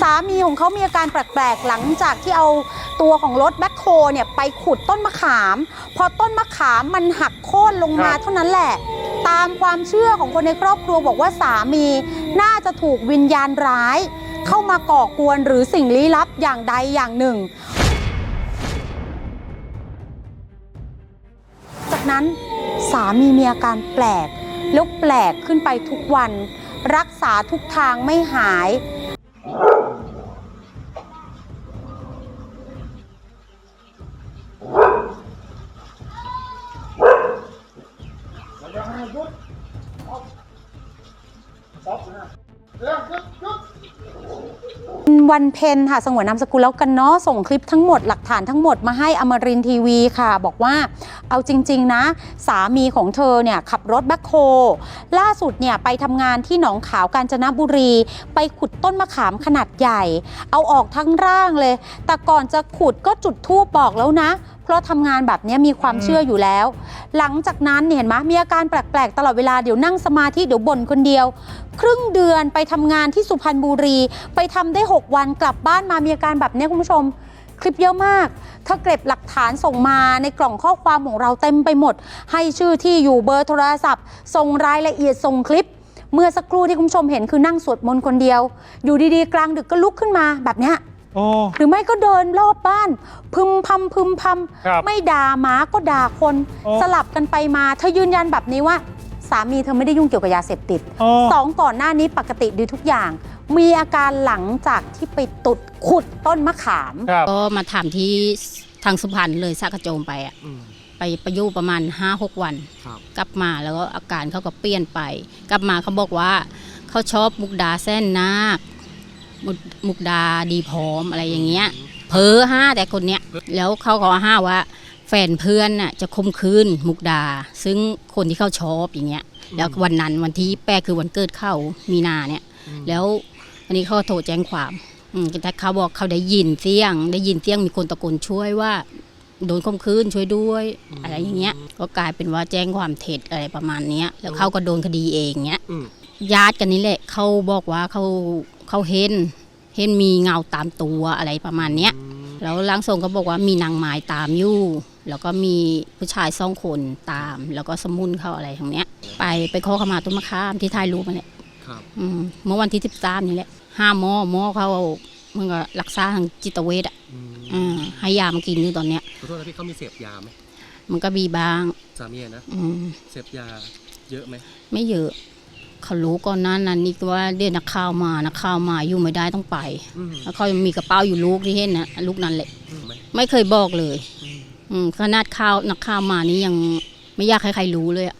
สามีของเขามีอาการแปลกๆ หลังจากที่เอาตัวของรถแบ็คโฮเนี่ยไปขุดต้นมะขาม พอต้นมะขามมันหักโค่นลงมาครับเท่านั้นแหละ ตามความเชื่อของคนในครอบครัวบอกว่าสามีน่าจะถูกวิญญาณร้าย เข้ามาก่อกวนหรือสิ่งลี้ลับอย่างใดอย่างหนึ่ง จากนั้นสามีมีอาการแปลกแล้วแปลกขึ้นไปทุกวัน รักษาทุกทางไม่หาย วันเพ็ญค่ะสงวนนามสกุลแล้วกันเนาะส่งคลิปทั้งหมดหลักฐานทั้งหมดมาให้อมรินทร์ทีวีค่ะ บอกว่าเอาจริง ๆ นะ สามีของเธอเนี่ยขับรถแบ็คโฮล่าสุดเนี่ยไปทำงานที่หนองขาวกาญจนบุรี ไปขุดต้นมะขามขนาดใหญ่ เอาออกทั้งร่างเลย แต่ก่อนจะขุดก็จุดธูปบอกแล้วนะเพราะทำงานแบบนี้มีความเชื่ออยู่แล้ว หลังจากนั้นเนี่ยเห็นไหมมีอาการแปลกๆ ตลอดเวลาเดี๋ยวนั่งสมาธิเดี๋ยวบ่นคนเดียว ครึ่งเดือนไปทำงานที่สุพรรณบุรี ไปทำได้ 6 วันกลับบ้านมามีอาการแบบนี้คุณผู้ชม คลิปเยอะมากถ้าเก็บหลักฐานส่งมาในกล่องข้อความของเราเต็มไปหมด ให้ชื่อที่อยู่เบอร์โทรศัพท์ ส่งรายละเอียดส่งคลิปเมื่อสักครู่ที่คุณผู้ชมเห็นคือนั่งสวดมนต์คนเดียว อยู่ดีๆ กลางดึกก็ลุกขึ้นมาแบบเนี้ย โอ้ หรือไม่ก็เดินรอบบ้าน พึมพำพึมพครับำไม่ด่าหมาก็ด่าคน โอ้ สลับกันไปมาเธอยืนยันแบบนี้ว่า สามีเธอไม่ได้ยุ่งเกี่ยวกับยาเสพติด โอ้ สองก่อนหน้านี้ปกติดีทุกอย่าง มีอาการหลังจากที่ไปตุดขุดต้นมะขาม ครับ ก็มาถามที่ทางสุพรรณเลยสากระโจมไปอะอืม ไปประยุประมาณ 5-6 วัน ครับ กลับมาแล้วก็อาการเขาก็เปลี่ยนไป กลับมาเขาบอกว่าเขาชอบมุกดาแส้นนาค มุกมุกดาดีพร้อมอะไรอย่างเงี้ยเพ้อห้าแต่คนเนี้ยแล้วเขาก็ห้าว่า แฟนเพื่อนน่ะจะคมคืนมุกดา ซึ่งคนที่เขาชอบอย่างเงี้ย แล้ววันนั้นวันที่แปดคือวันเกิดเขามีนาเนี่ย แล้วอันนี้เขาโทรแจ้งความอืมแต่เขาบอกเขาได้ยินเสียง ได้ยินเสียงมีคนตะโกนช่วยว่าโดนข่มขืนช่วยด้วย อะไรอย่างเงี้ย ก็กลายเป็นว่าแจ้งความเท็จอะไรประมาณเนี้ย แล้วเขาก็โดนคดีเองเงี้ยอืมญาติกันนี่แหละเขาบอกว่าเขาเขาเห็น เห็นมีเงาตามตัวอะไรประมาณเนี้ยแล้วร่างทรงก็บอกว่ามีนางไม้ตามอยู่ แล้วก็มีผู้ชายสองคนตาม แล้วก็สมุนเขาอะไรทางเนี้ย ไปไปขอขมาต้นมะขามที่ถ่ายรูปมาแหละครับอืมเมื่อวันที่สิบสามนี่แหละห้าหมอหมอเขามันก็รักษาทางจิตเวชอะอืมอืมให้ยามากินอยู่ตอนเนี้ยขอโทษนะพี่เขามีเสพยาไหมมันก็มีบ้างสามีอะนะอืมเสพยาเยอะไหมไม่เยอะ เขารู้ก่อนหน้านั้นนี่ว่าเดี๋ยวนักข่าวมานักข่าวมาอยู่ไม่ได้ต้องไป แล้วเขายังมีกระเป๋าอยู่ลูกที่เห็นนะลูกนั้นแหละ ไม่เคยบอกเลยอขนาดข่าวนักข่าวมานี่ยังไม่อยากให้ใครรู้เลยอะ